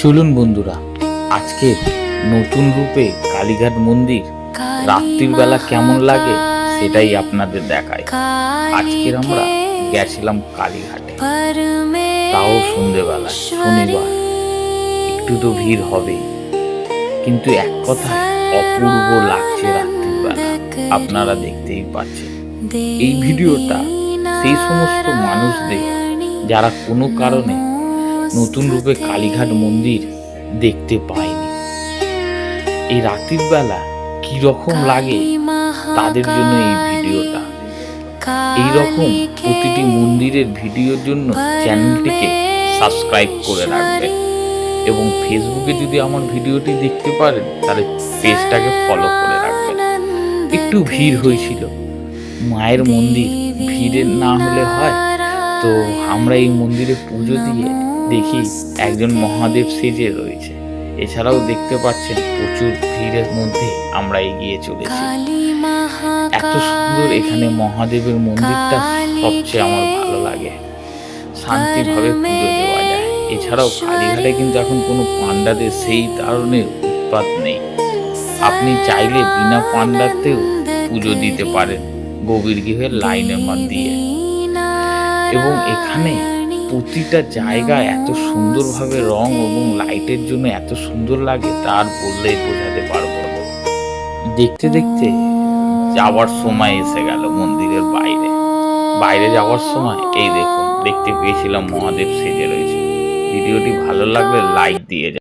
চলুন বন্ধুরা, আজকে নতুন রূপে কালীঘাট মন্দির রাত্রির বেলা কেমন লাগে সেটাই আপনাদের দেখায় আজকের আমরা গেছিলাম কালীঘাটে। তাও সন্ধেবেলা, শনিবার। একটু তো ভিড় হবেই কিন্তু এক কথায় অপূর্ব লাগছে রাত্রির বেলা। আপনারা দেখতেই পাচ্ছেন। এই ভিডিওটা সেই সমস্ত মানুষদের, যারা কোনো কারণে নতুন রূপে কালীঘাট মন্দির দেখতে পায়নি এই রাত্রির বেলা কি রকম লাগে তাদের জন্য এই ভিডিওটা? এই রকম প্রতিটি মন্দিরের ভিডিওর জন্য চ্যানেলটিকে সাবস্ক্রাইব করে রাখবেন এবং ফেসবুকে যদি আমার ভিডিওটি দেখতে পারেন, তাহলে পেজটাকে ফলো করে রাখবেন। একটু ভিড় হয়েছিল। মায়ের মন্দির ভিড়ের না হলে হয়। তো আমরা এই মন্দিরে পুজো দিয়ে দেখি একজন মহাদেব সেজে রয়েছে। এছাড়াও দেখতে পাচ্ছেন প্রচুর ভিড়ের মধ্যে আমরা এগিয়ে চলেছি। এত সুন্দর এখানে মহাদেবের মন্দিরটা সবচেয়ে আমার ভালো লাগে। শান্তিভাবে পুজো দেওয়া যায়। এছাড়াও কালীঘাটে কিন্তু এখন কোনো পান্ডাদের সেই ধরনের উৎপাত নেই। আপনি চাইলে বিনা পান্ডাতেও পুজো দিতে পারেন গভীর গৃহের লাইনের মধ্যে দিয়ে। এবং এখানে প্রতিটা জায়গা এত সুন্দরভাবে রং এবং লাইটের জন্য এত সুন্দর লাগে, তার বললেই বোঝাতে পারব। দেখতে দেখতে যাওয়ার সময় এসে গেল মন্দিরের বাইরে। বাইরে যাওয়ার সময়, এই দেখুন, দেখতে পেয়েছিলাম মহাদেব সেজে রয়েছে। ভিডিওটি ভালো লাগলে লাইক দিয়ে